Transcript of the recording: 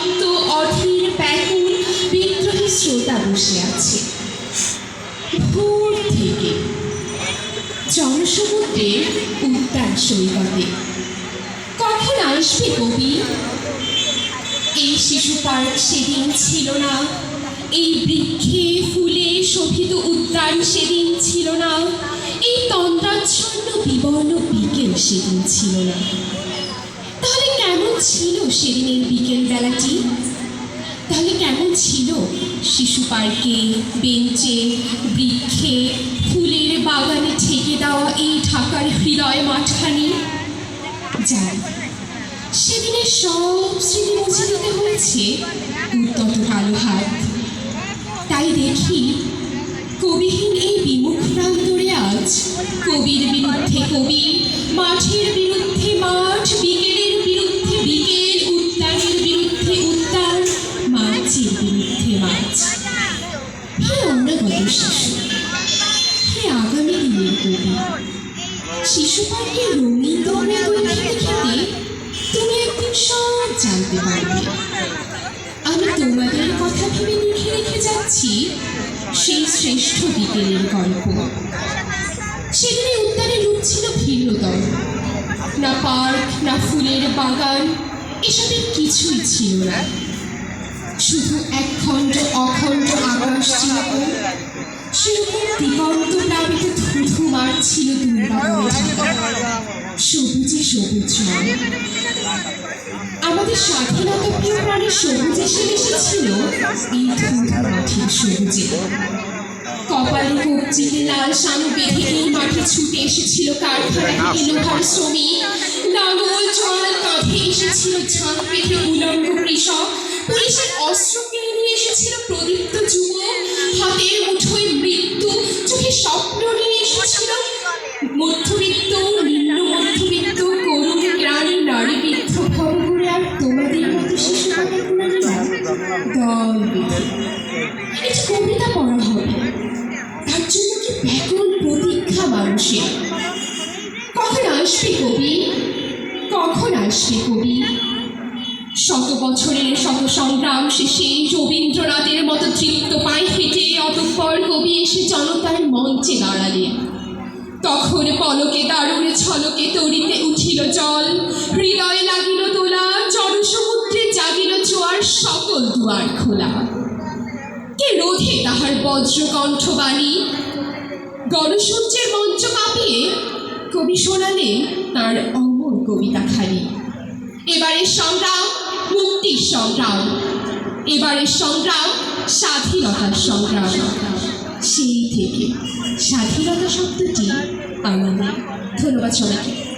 উন্মত্ত অধীর ব্যাকুল বিদ্রোহী শ্রোতা বসে আছে। ভোর থেকে জনসমুদ্রের উদ্যান সৈকতে। কখন আসবে কবি? এই শিশু পার্ক সেদিন ছিল না। এই বৃক্ষে ফুলে শোভিত উদ্যান সেদিন ছিল না। এই তন্দ্রাচ্ছন্ন বিবর্ণ বিকেল সেদিন ছিল না। ছিল সেদিনের বিকেল বেলাটি তাহলে কেমন ছিল? শিশু পার্কে, বেঞ্চে, বৃক্ষে, ফুলের বাগানে ঠেকে দেওয়া এই ঢাকার হৃদয় মাঠখানি? যাই, সেদিনের সব স্মৃতি মুছে দিতে হয়েছে উত্তত কালো হাত। তাই দেখি, কবিহীন এই বিমুখ প্রান্তরে আজ কবির বিরুদ্ধে কবি মাঠের বিরুদ্ধে হে অনাগত শিশু হে আগামী দিনের কবি শিশু পার্কে রঙিন দৌড়ে বই খেতে খেতে তুমি একদিন সব জানতে পারবে আমি তোমাদের কথা ভেবে লিখে রেখে যাচ্ছি সেই শ্রেষ্ঠ বিকেলের গল্প সেদিনে উদ্যানে রূপ ছিল ভিন্নতর না পার্ক, না ফুলের বাগান, এসবের কিছুই ছিল শুধু একখণ্ড, অখণ্ড আকাশ ছিল সেরকম দিগন্ত প্লাবিত ধুধু মাঠ ছিল দুর্বাগনে ঢাকা সবুজে সবুজ আমাদের স্বাধীনতা প্রিয় প্রাণী সবুজ এসে এসেছিল এই ধুধু মাঠের সবুজে। কপালে কবজিতে লাল শানু বেঁধে মাঠে ছুটে এসেছিল কারখানা থেকে লোহার শ্রমিক। কাঁধে এসেছিল ঝাঁক উলঙ্গ কৃষক। পুলিশের অস্ত্র কিনে নিয়ে এসেছিল প্রদীপ্ত যুবক। হাতের মুঠোয় একটি কবিতা পড়া হবে। তার জন্য কি ব্যাকুল প্রতীক্ষা মানুষের? কখন আসবে কবি? কখন আসবে কবি? শত বছরের শত সংগ্রাম শেষে রবীন্দ্রনাথের মতো তৃপ্ত পায়ে হেঁটে অতঃপর কবি এসে জনতার মঞ্চে দাঁড়ালেন। তখন পলকে দারুণ ছলকে তরিতে উঠিল জল। হৃদয়ে লাগিল সকল দুয়ার খোলা। কে রোধে তাহার বজ্র কণ্ঠবাণী গণসূর্যের মঞ্চ কাঁপিয়ে কবি শোনালেন তার অমর কবিতা খালি। এবারের সংগ্রাম, মুক্তির সংগ্রাম। এবারের সংগ্রাম, স্বাধীনতার সংগ্রাম। সেই থেকে স্বাধীনতা শব্দটি আমাদের। ধন্যবাদ সবাইকে।